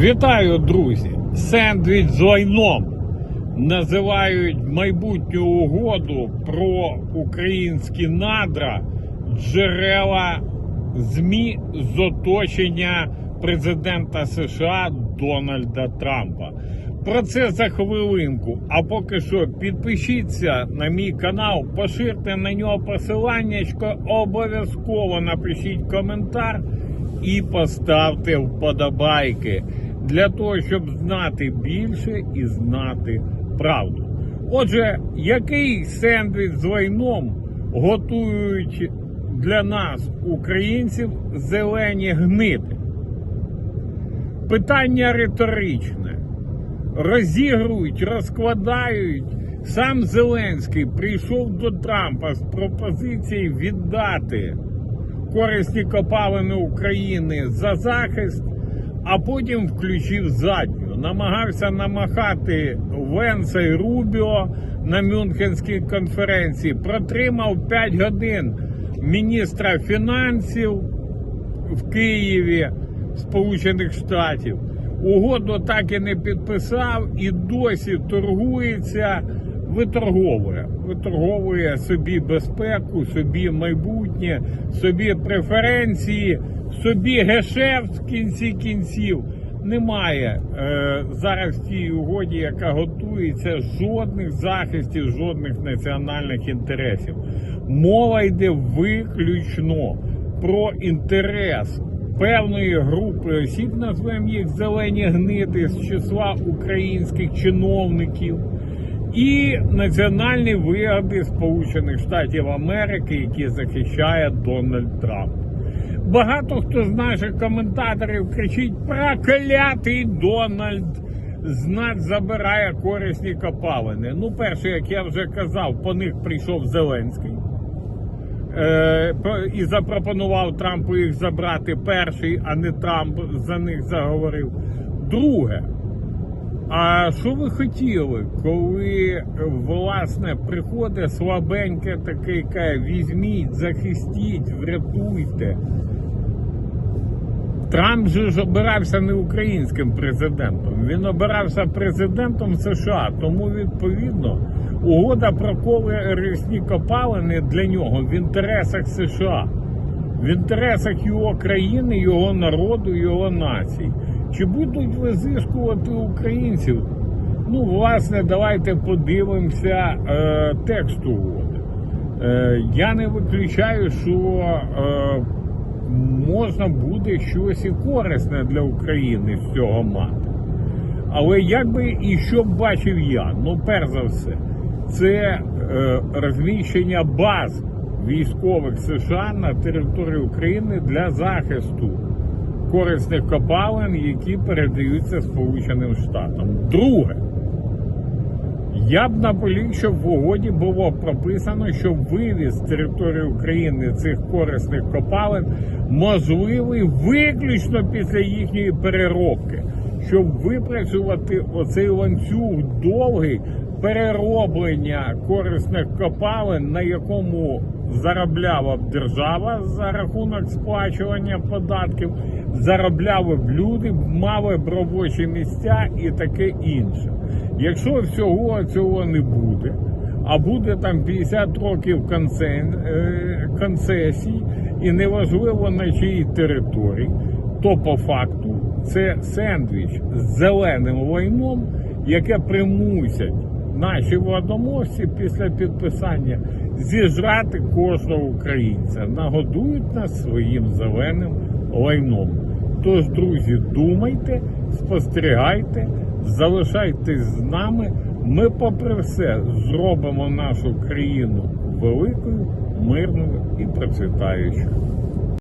Вітаю, друзі! Сендвіч з лайном називають майбутню угоду про українські надра джерела ЗМІ з оточення президента США Дональда Трампа. Про це за хвилинку. А поки що підпишіться на мій канал, поширте на нього посиланнячко, обов'язково напишіть коментар і поставте вподобайки для того, щоб знати більше і знати правду. Отже, який сендвіч з лайном готують для нас, українців, зелені гниди? Питання риторичне. Розігрують, розкладають. Сам Зеленський прийшов до Трампа з пропозицією віддати корисні копалини України за захист, а потім включив задню. Намагався намахати Венса і Рубіо на Мюнхенській конференції. Протримав 5 годин міністра фінансів в Києві Сполучених Штатів. Угоду так і не підписав і досі торгується, виторговує. Виторговує собі безпеку, собі майбутнє, собі преференції, собі гешефт в кінці кінців. Немає е, зараз в тій угоді, яка готується, жодних захистів, жодних національних інтересів. Мова йде виключно про інтерес певної групи осіб, назвемо їх зелені гниди з числа українських чиновників, і національні вигоди Сполучених Штатів Америки, які захищає Дональд Трамп. Багато хто з наших коментаторів кричить проклятий Дональд. Знак забирає корисні копалини. Ну, перше, як я вже казав, по них прийшов Зеленський е, і запропонував Трампу їх забрати перший, а не Трамп за них заговорив. Друге, а що ви хотіли, коли власне приходить слабеньке таке, каже, візьміть, захистіть, врятуйте. Трамп же ж обирався не українським президентом, він обирався президентом США. Тому відповідно угода про корисні копалини для нього в інтересах США, в інтересах його країни, його народу, його нації. Чи будуть визискувати українців? Ну, власне, давайте подивимося е, текст угоди. Е, я не виключаю, що е, можна буде щось і корисне для України з цього мати. Але як би і що бачив я? Ну, перш за все, це е, розміщення баз військових США на території України для захисту корисних копалин, які передаються Сполученим Штатам. Друге, я б наполіг, щоб в угоді було прописано, що вивіз з території України цих корисних копалин можливий виключно після їхньої переробки, щоб випрацювати оцей ланцюг довгий перероблення корисних копалин, на якому заробляла б держава за рахунок сплачування податків, заробляли б люди, мали б робочі місця і таке інше. Якщо всього цього не буде, а буде там 50 років е, концесій і неважливо на чиїй території, то по факту це сендвіч з зеленим лайном, яке примусять наші владомовці після підписання зіжрати кожного українця, нагодують нас своїм зеленим лайном. Тож, друзі, думайте, спостерігайте, залишайтесь з нами. Ми, попри все, зробимо нашу країну великою, мирною і процвітаючою.